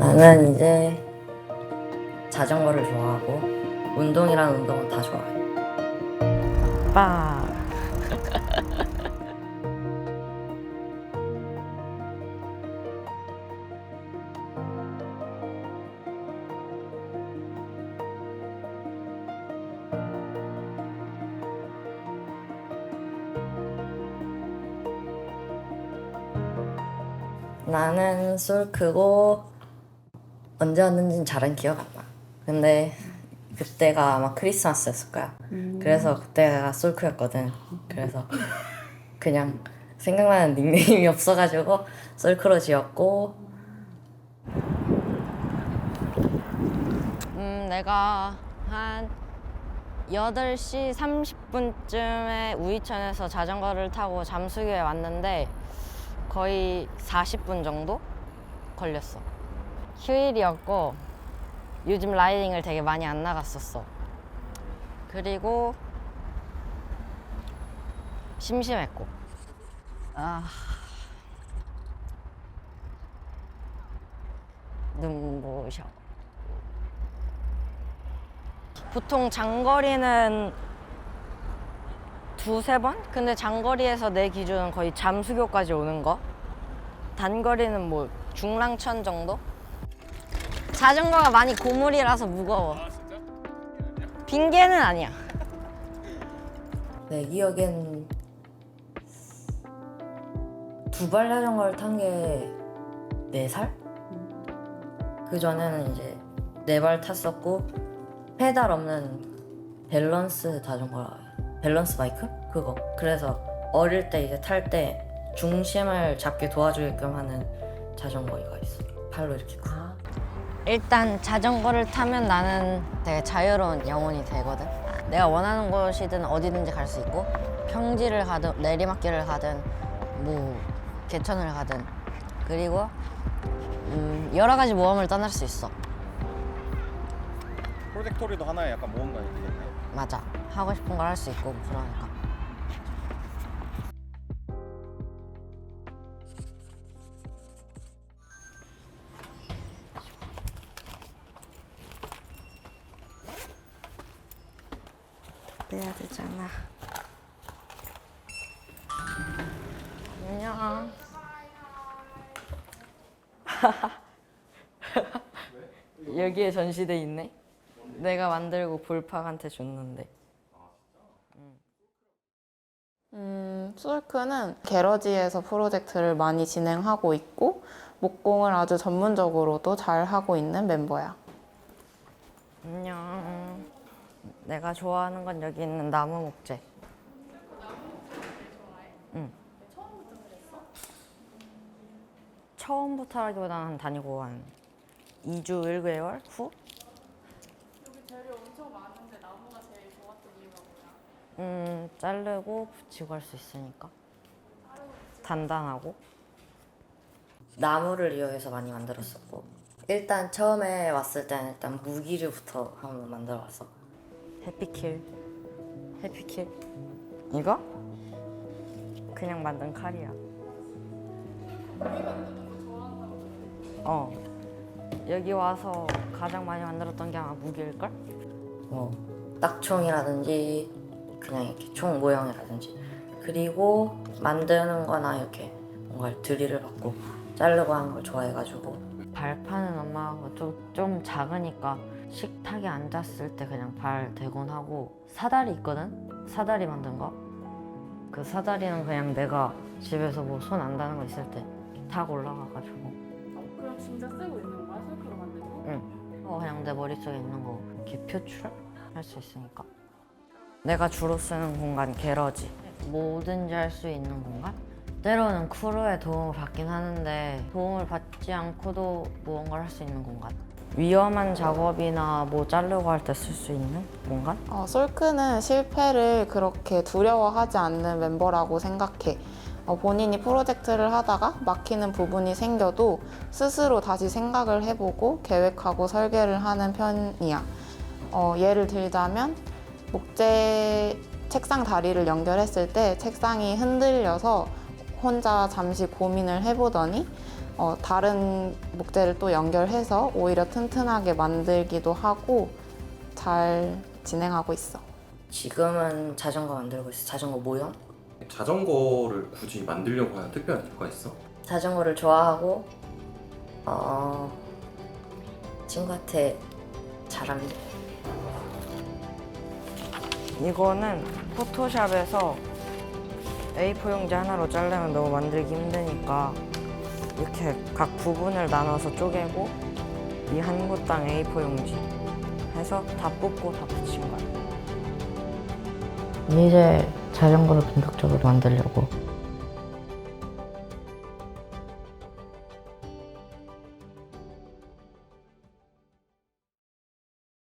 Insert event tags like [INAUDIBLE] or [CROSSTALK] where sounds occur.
나는 이제 자전거를 좋아하고 운동이란 운동은 다 좋아해. 빠. 나는 술 크고 언제 왔는지는 잘은 기억 안 나. 근데 그때가 아마 크리스마스였을 거야. 그래서 그때가 솔크였거든. 그래서 그냥 생각나는 닉네임이 없어가지고 솔크로 지었고 음, 내가 한 8시 30분쯤에 우이천에서 자전거를 타고 잠수교에 왔는데 거의 40분 정도 걸렸어. 휴일이었고 요즘 라이딩을 되게 많이 안 나갔었어. 그리고 심심했고. 아. 눈부셔. 보통 장거리는 두세 번? 근데 장거리에서 내 기준은 거의 잠수교까지 오는 거. 단거리는 뭐 중랑천 정도? 자전거가 많이 고물이라서 무거워. 빙계는 아니야. 내 기억엔 두 발 자전거를 탄 게 네 살? 그 전에는 이제 네 발 탔었고 페달 없는 밸런스 자전거 밸런스 바이크 그거 그래서 어릴 때 이제 탈 때 중심을 잡게 도와주게끔 하는 자전거가 있어 팔로 이렇게 쿡 일단 자전거를 타면 나는 되게 자유로운 영혼이 되거든. 내가 원하는 곳이든 어디든지 갈 수 있고 평지를 가든 내리막길을 가든 뭐 개천을 가든 그리고 음, 여러 가지 모험을 떠날 수 있어. 프로젝토리도 하나의 약간 모험가이 되겠네. 맞아. 하고 싶은 걸 할 수 있고 그러니까. 빼야 되잖아. 안녕. [LAUGHS] 여기에 전시돼 있네. 내가 만들고 볼팍한테 줬는데. 음, 솔크는 게러지에서 프로젝트를 많이 진행하고 있고 목공을 아주 전문적으로도 잘 하고 있는 멤버야. 안녕. 내가 좋아하는 건 여기 있는 나무 목재. 응. 처음부터라기보다는 한 다니고 한 2주 1개월 후? 음, 자르고 붙이고 할 수 있으니까. 단단하고. 나무를 이용해서 많이 만들었었고 일단 처음에 왔을 때는 일단 무기류부터 한번 만들어봤어 해피킬. 해피킬. 이거? 그냥 만든 칼이야. 어. 여기 와서 가장 많이 만들었던 게 아마 무기일걸? 뭐 딱총이라든지 그냥 이렇게 총 모형이라든지 그리고 만드는 거나 이렇게 뭔가 드릴을 받고 자르고 하는 걸 좋아해가지고 발판은 엄마가 좀, 좀 작으니까 식탁에 앉았을 때 그냥 발 대곤 하고 사다리 있거든? 사다리 만든 거? 그 사다리는 그냥 내가 집에서 뭐 손 안 닿는 거 있을 때 탁 올라가가지고 그럼 진짜 쓰고 있는 거야? 실크로 만들고? 응. 어, 그냥 내 머릿속에 있는 거 이렇게 표출 할 수 있으니까. 내가 주로 쓰는 공간 게러지. 뭐든지 할 수 있는 공간? 때로는 크루의 도움을 받긴 하는데 도움을 받지 않고도 무언가를 할 수 있는 공간. 위험한 작업이나 뭐 자르고 할 때 쓸 수 있는 공간? 어, 솔크는 실패를 그렇게 두려워하지 않는 멤버라고 생각해. 어, 본인이 프로젝트를 하다가 막히는 부분이 생겨도 스스로 다시 생각을 해보고 계획하고 설계를 하는 편이야. 어, 예를 들자면 목재 책상 다리를 연결했을 때 책상이 흔들려서 혼자 잠시 고민을 해보더니 어, 다른 목재를 또 연결해서 오히려 튼튼하게 만들기도 하고 잘 진행하고 있어. 지금은 자전거 만들고 있어. 자전거 모형. 자전거를 굳이 만들려고 하는 특별한 이유가 있어? 자전거를 좋아하고 어 친구한테 잘합니다. 이거는 포토샵에서 A4 용지 하나로 자르면 너무 만들기 힘드니까 이렇게 각 부분을 나눠서 쪼개고 이한 곳당 A4 용지 해서 다 뽑고 다 붙인 거야. 이제 자전거를 본격적으로 만들려고